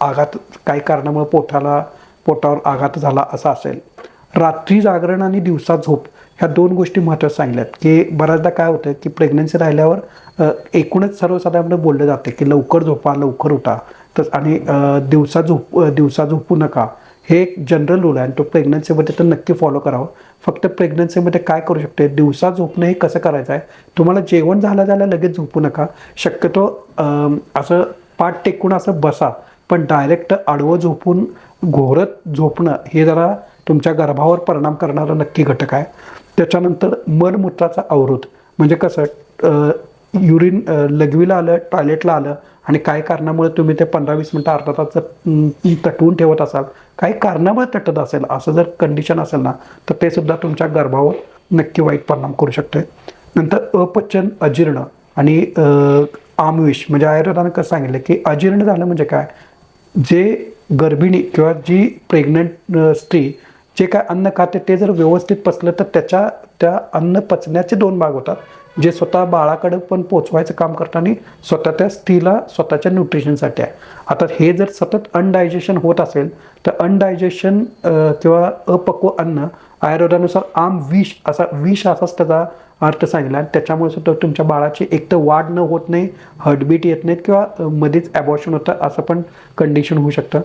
आघात काही कारणामुळे पोटाला पोटावर आघात झाला असा असेल. रात्री जागरण आणि दिवसा झोप ह्या दोन गोष्टी महत्त्वाच्या सांगितल्यात की बऱ्याचदा काय होतं की प्रेग्नन्सी राहिल्यावर एकूणच सर्वसाधारणपणे बोललं जाते की लवकर झोपा लवकर उठा. तर आणि दिवसा झोप दिवसा झोपू नका. हे एक जनरल रूल आहे आणि तो प्रेग्नन्सीमध्ये तर नक्की फॉलो करावं. फक्त प्रेग्नन्सीमध्ये काय करू शकते दिवसा झोपणं हे कसं करायचं आहे? तुम्हाला जेवण झालं झालं लगेच झोपू नका. शक्यतो असं पाठ टेकून असं बसा. पण डायरेक्ट आडवं झोपून घोरत झोपणं हे जरा तुमच्या गर्भावर परिणाम करणारा नक्की घटक आहे. त्याच्यानंतर मलमूत्राचा अवरोध. म्हणजे कसं युरिन लघवीला आलं टॉयलेटला आलं आणि काही कारणामुळे तुम्ही ते पंधरा वीस मिनटं अर्धा तास तटवून ठेवत असाल काही कारणामुळे तटत असेल असं जर कंडिशन असेल ना तर ते सुद्धा तुमच्या गर्भावर नक्की वाईट परिणाम करू शकते नंतर अपचन अजीर्ण आणि आमिष म्हणजे आयुर्वेदानं कसं सांगितलं की अजीर्ण झालं म्हणजे काय? जे गर्भिणी किंवा जी प्रेग्नंट स्त्री जे काय अन्न खाते ते जर व्यवस्थित पचलं तर त्याच्या त्या अन्न पचण्याचे दोन भाग होतात. जे स्वतः बाळाकडे पण पोचवायचं काम करताना स्वतः त्या स्त्रीला स्वतःच्या न्यूट्रिशनसाठी आहे. आता हे जर सतत अनडायजेशन होत असेल तर अनडायजेशन किंवा अपक्व अन्न आयुर्वेदानुसार आम विष असा विष असाच त्याचा अर्थ सांगितला आणि त्याच्यामुळे सुद्धा तुमच्या बाळाची एक तर वाढ न होत नाही हर्टबीट येत नाहीत किंवा मध्येच ॲबॉर्शन होतं असं पण कंडिशन होऊ शकतं.